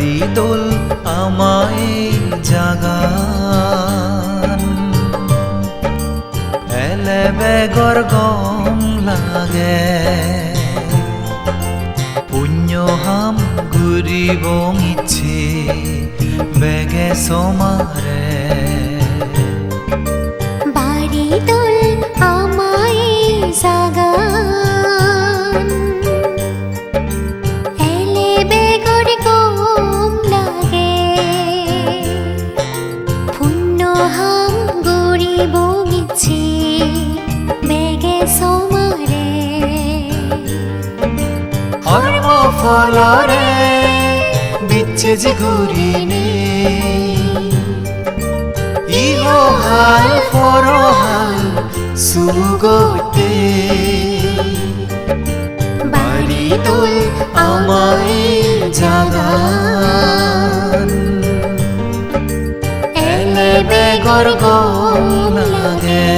বাঁশিরি দোল আমায় জাগান। এলে বেগর গম লাগে। পুণ্য হাম ঘুরিব ইচ্ছে বেগে সমারে। ফলরে বিচ্ছে যে ঘুরিনে ইহ হাল ফরহাল সুগতে বাড়ি তোল আমায় জাগান। এলে বেগর লাগে।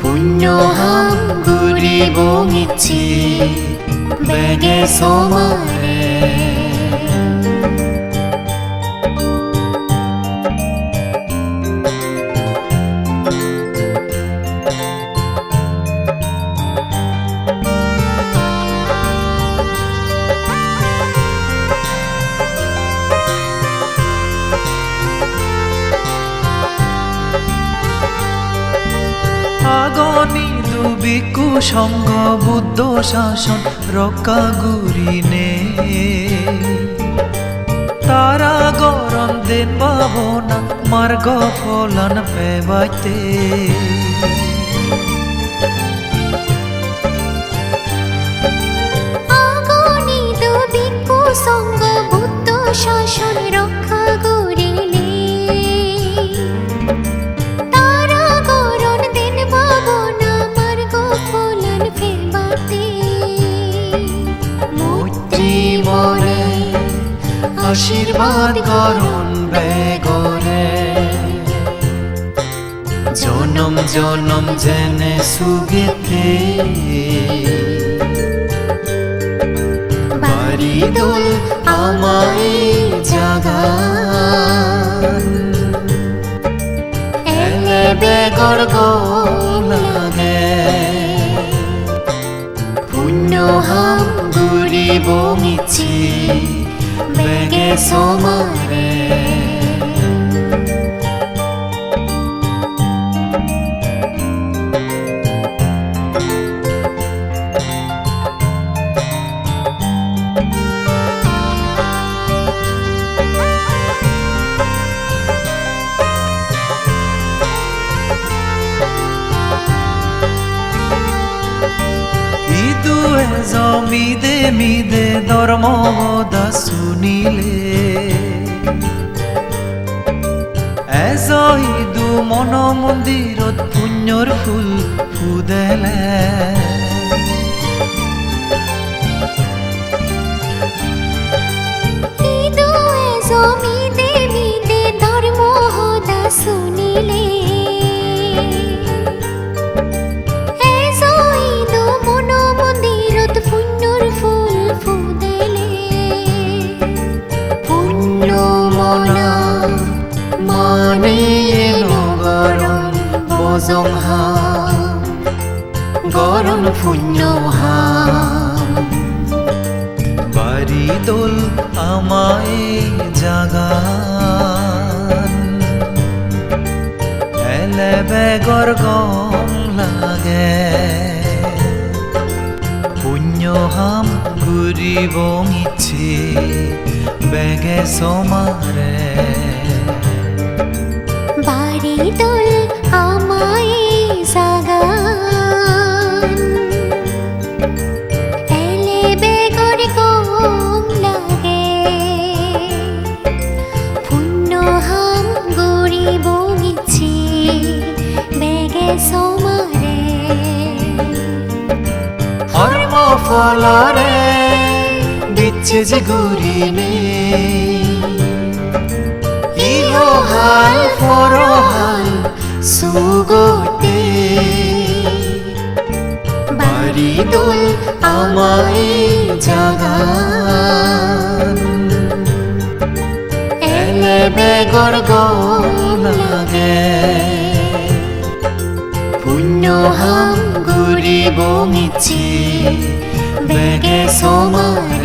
পুণ্য হাম ঘুরিব বেগে সমারে দুবিকু সঙ্গ বুদ্ধ শাসন রক্ষা গুরিনে তারা গরম দেন ভাবনা মার্গ ফলন পেবাইতে। আশীর্বাদ করুন বেগরে জনম জনম জেনে সুগেতে বাড়ি দোল আমায় জাগা এলে বেগর গম লাগে। পুণ্য হাম ঘুরিব মিছি বেগে সমারে জমিদে মিদে ধর্মবদা শুনিলে এজ ইদু মন মন্দিৰত পুণ্যৰ ফুল ফুদেলে। দে শুনিলে আমায় জাগান এলে বেগর গম লাগে পুণ্য হাম ঘুরিব ইচ্ছে বেগে সমারে ফলরে দিচ্ছে যে ঘুরিনে ইহ হাল ফরহাল সুগতে বাড়ি দোল জাগান। এলে বেগর গম লাগে। অন্নহাম 내게 소망